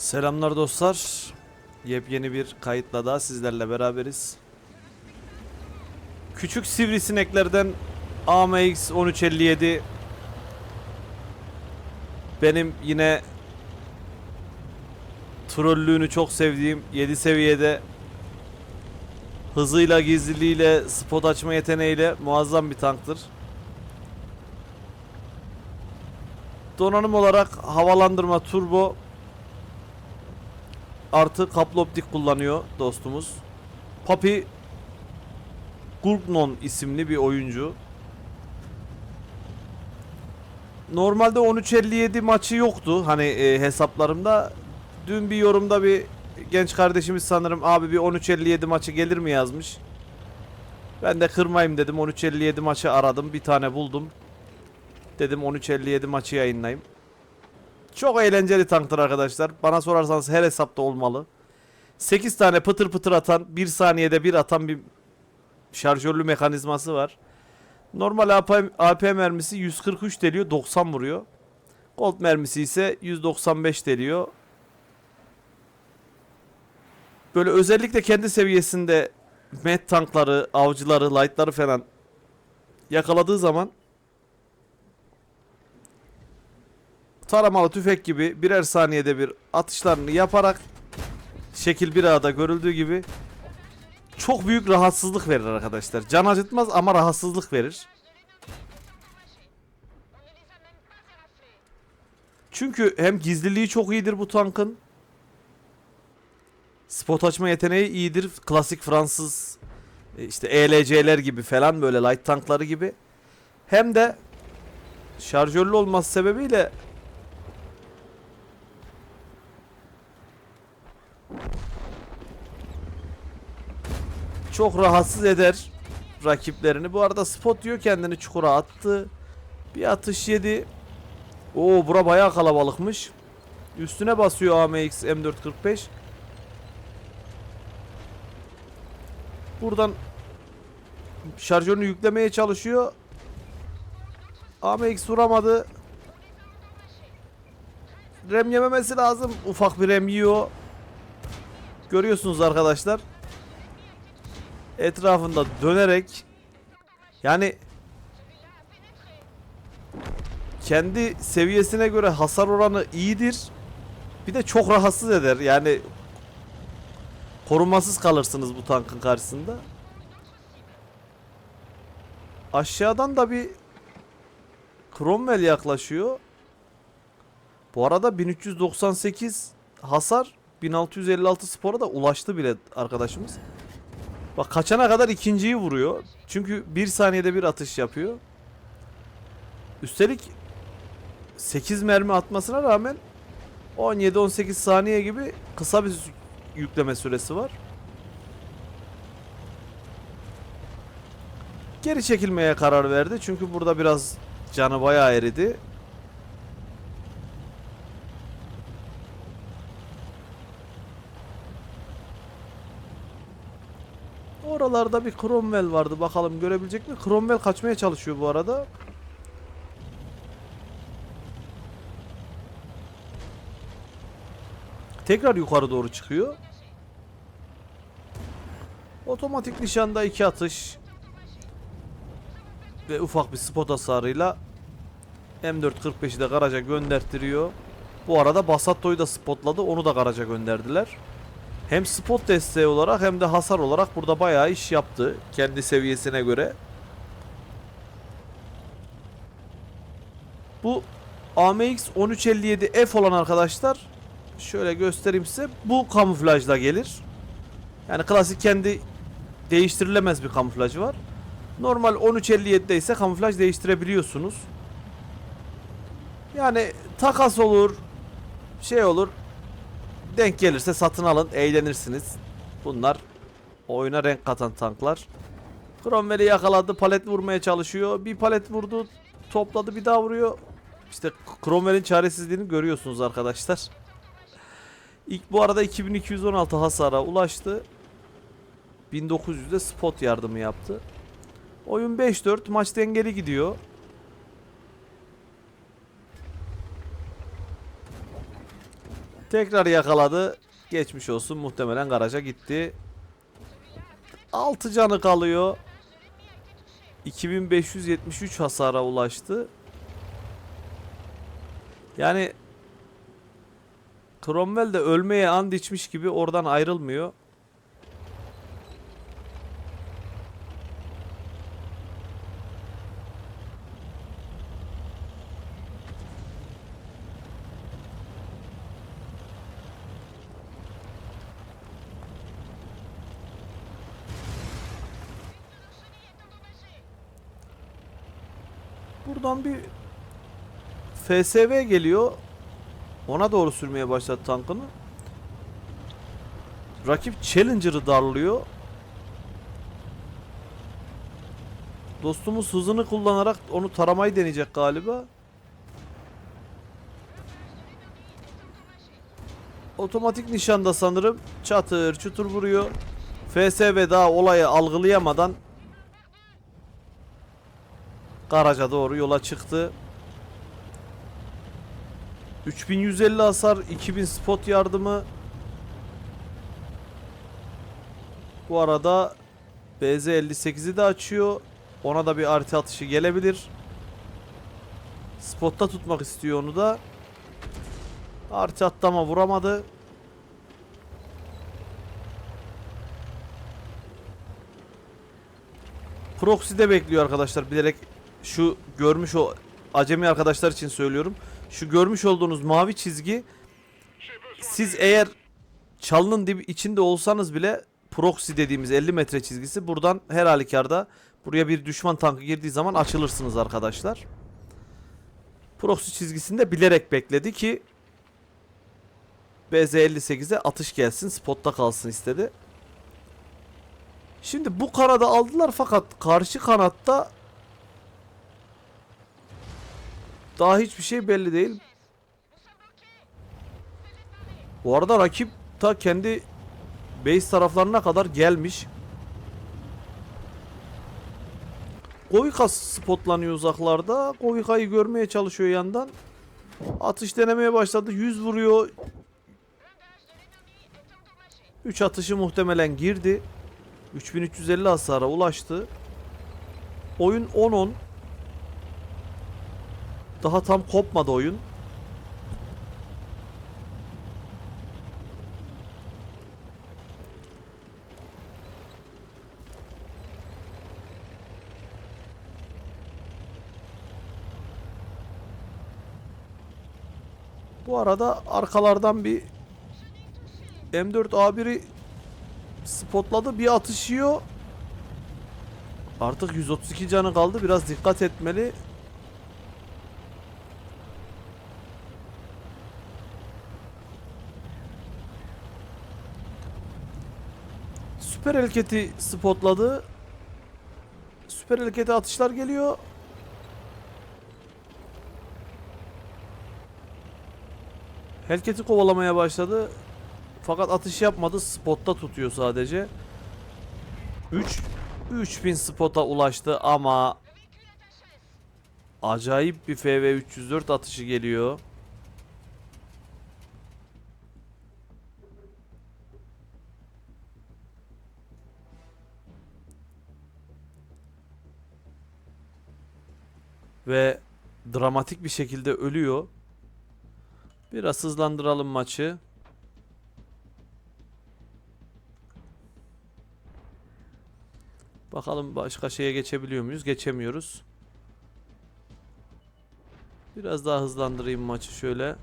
Selamlar dostlar. Yepyeni bir kayıtla daha sizlerle beraberiz. Küçük sivrisineklerden AMX 1357 benim yine trollüğünü çok sevdiğim 7 seviyede hızıyla, gizliliğiyle, spot açma yeteneğiyle muazzam bir tanktır. Donanım olarak havalandırma turbo artı kaplı optik kullanıyor dostumuz. Papi Gurgnon isimli bir oyuncu. Normalde 13.57 maçı yoktu hani e, hesaplarımda. Dün bir yorumda bir genç kardeşimiz sanırım abi bir 13.57 maçı gelir mi yazmış. Ben de kırmayayım dedim 13.57 maçı aradım bir tane buldum. Dedim 13.57 maçı yayınlayayım. Çok eğlenceli tanktır arkadaşlar. Bana sorarsanız her hesapta olmalı. 8 tane pıtır pıtır atan, 1 saniyede bir atan bir şarjörlü mekanizması var. Normal AP, AP mermisi 143 deliyor, 90 vuruyor. Gold mermisi ise 195 deliyor. Böyle özellikle kendi seviyesinde met tankları, avcıları, light'ları falan yakaladığı zaman taramalı tüfek gibi birer saniyede bir atışlarını yaparak şekil bir ağda görüldüğü gibi çok büyük rahatsızlık verir arkadaşlar. Can acıtmaz ama rahatsızlık verir. Çünkü hem gizliliği çok iyidir bu tankın. Spot açma yeteneği iyidir. Klasik Fransız e, işte ELC'ler gibi falan böyle light tankları gibi. Hem de şarjörlü olması sebebiyle çok rahatsız eder rakiplerini. Bu arada spot diyor kendini çukura attı. Bir atış yedi. Oo bura bayağı kalabalıkmış. Üstüne basıyor AMX M445. Buradan şarjörünü yüklemeye çalışıyor. AMX vuramadı. Rem yememesi lazım. Ufak bir rem yiyor. Görüyorsunuz arkadaşlar etrafında dönerek yani kendi seviyesine göre hasar oranı iyidir. Bir de çok rahatsız eder. Yani korunmasız kalırsınız bu tankın karşısında. Aşağıdan da bir Cromwell yaklaşıyor. Bu arada 1398 hasar 1656 spora da ulaştı bile arkadaşımız. Bak kaçana kadar ikinciyi vuruyor. Çünkü bir saniyede bir atış yapıyor. Üstelik 8 mermi atmasına rağmen 17-18 saniye gibi kısa bir yükleme süresi var. Geri çekilmeye karar verdi. Çünkü burada biraz canı bayağı eridi. Oralarda bir Cromwell vardı. Bakalım görebilecek mi? Cromwell kaçmaya çalışıyor bu arada. Tekrar yukarı doğru çıkıyor. Otomatik nişanda iki atış ve ufak bir spot hasarıyla M445'i de garaja gönderttiriyor. Bu arada Basatto'yu da spotladı. Onu da garaja gönderdiler. Hem spot desteği olarak hem de hasar olarak burada bayağı iş yaptı. Kendi seviyesine göre. Bu AMX 1357F olan arkadaşlar şöyle göstereyim size. Bu kamuflajla gelir. Yani klasik kendi değiştirilemez bir kamuflajı var. Normal 1357'de ise kamuflaj değiştirebiliyorsunuz. Yani takas olur, şey olur. Denk gelirse satın alın, eğlenirsiniz. Bunlar oyuna renk katan tanklar. Cromwell'i yakaladı, palet vurmaya çalışıyor. Bir palet vurdu, topladı, bir daha vuruyor. İşte Cromwell'in çaresizliğini görüyorsunuz arkadaşlar. İlk bu arada 2216 hasara ulaştı. 1900'de spot yardımı yaptı. Oyun 5-4 maç dengeli gidiyor. Tekrar yakaladı. Geçmiş olsun. Muhtemelen garaja gitti. 6 canı kalıyor. 2573 hasara ulaştı. Yani Cromwell de ölmeye and içmiş gibi oradan ayrılmıyor. Buradan bir FSV geliyor. Ona doğru sürmeye başladı tankını. Rakip Challenger'ı darlıyor. Dostumuz hızını kullanarak onu taramayı deneyecek galiba. Otomatik nişanda sanırım çatır çutur vuruyor. FSV daha olayı algılayamadan garaja doğru yola çıktı. 3150 hasar, 2000 spot yardımı. Bu arada BZ58'i de açıyor. Ona da bir artı atışı gelebilir. Spotta tutmak istiyor onu da. Artı attı ama vuramadı. Proxy'de bekliyor arkadaşlar bilerek şu görmüş o acemi arkadaşlar için söylüyorum. Şu görmüş olduğunuz mavi çizgi siz eğer çalının dibi içinde olsanız bile proxy dediğimiz 50 metre çizgisi buradan her halükarda buraya bir düşman tankı girdiği zaman açılırsınız arkadaşlar. Proxy çizgisinde bilerek bekledi ki BZ58'e atış gelsin spotta kalsın istedi. Şimdi bu karada aldılar fakat karşı kanatta daha hiçbir şey belli değil. Bu arada rakip ta kendi base taraflarına kadar gelmiş. Goika spotlanıyor uzaklarda. Goika'yı görmeye çalışıyor yandan. Atış denemeye başladı. 100 vuruyor. 3 atışı muhtemelen girdi. 3350 hasara ulaştı. Oyun 10-10. Daha tam kopmadı oyun. Bu arada arkalardan bir M4A1'i spotladı. Bir atışıyor. Artık 132 canı kaldı. Biraz dikkat etmeli. Süper Elket'i spotladı. Süper Elket'e atışlar geliyor. Helket'i kovalamaya başladı. Fakat atış yapmadı. Spotta tutuyor sadece. 3 3000 spota ulaştı ama acayip bir FV 304 atışı geliyor. Ve dramatik bir şekilde ölüyor. Biraz hızlandıralım maçı. Bakalım başka şeye geçebiliyor muyuz? Geçemiyoruz. Biraz daha hızlandırayım maçı şöyle.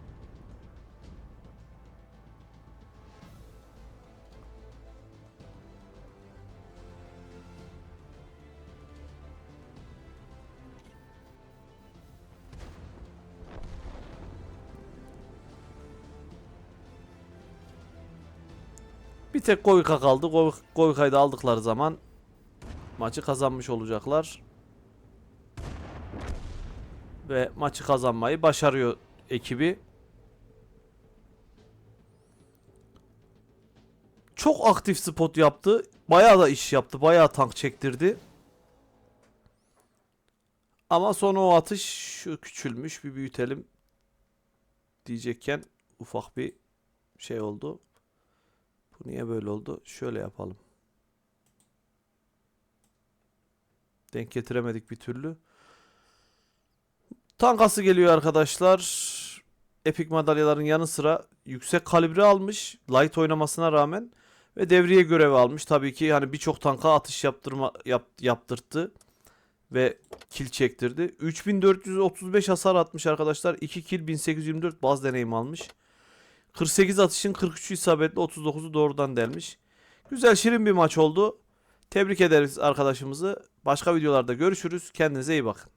Bir tek Goyka kaldı. Goy- da aldıkları zaman maçı kazanmış olacaklar. Ve maçı kazanmayı başarıyor ekibi. Çok aktif spot yaptı. Bayağı da iş yaptı. Bayağı tank çektirdi. Ama sonra o atış şu küçülmüş. Bir büyütelim diyecekken ufak bir şey oldu. Bu niye böyle oldu? Şöyle yapalım. Denk getiremedik bir türlü. Tankası geliyor arkadaşlar. Epik madalyaların yanı sıra yüksek kalibre almış. Light oynamasına rağmen ve devriye görevi almış. Tabii ki hani birçok tanka atış yaptırma yap, yaptırttı ve kill çektirdi. 3435 hasar atmış arkadaşlar. 2 kill 1824 baz deneyim almış. 48 atışın 43'ü isabetli 39'u doğrudan delmiş. Güzel şirin bir maç oldu. Tebrik ederiz arkadaşımızı. Başka videolarda görüşürüz. Kendinize iyi bakın.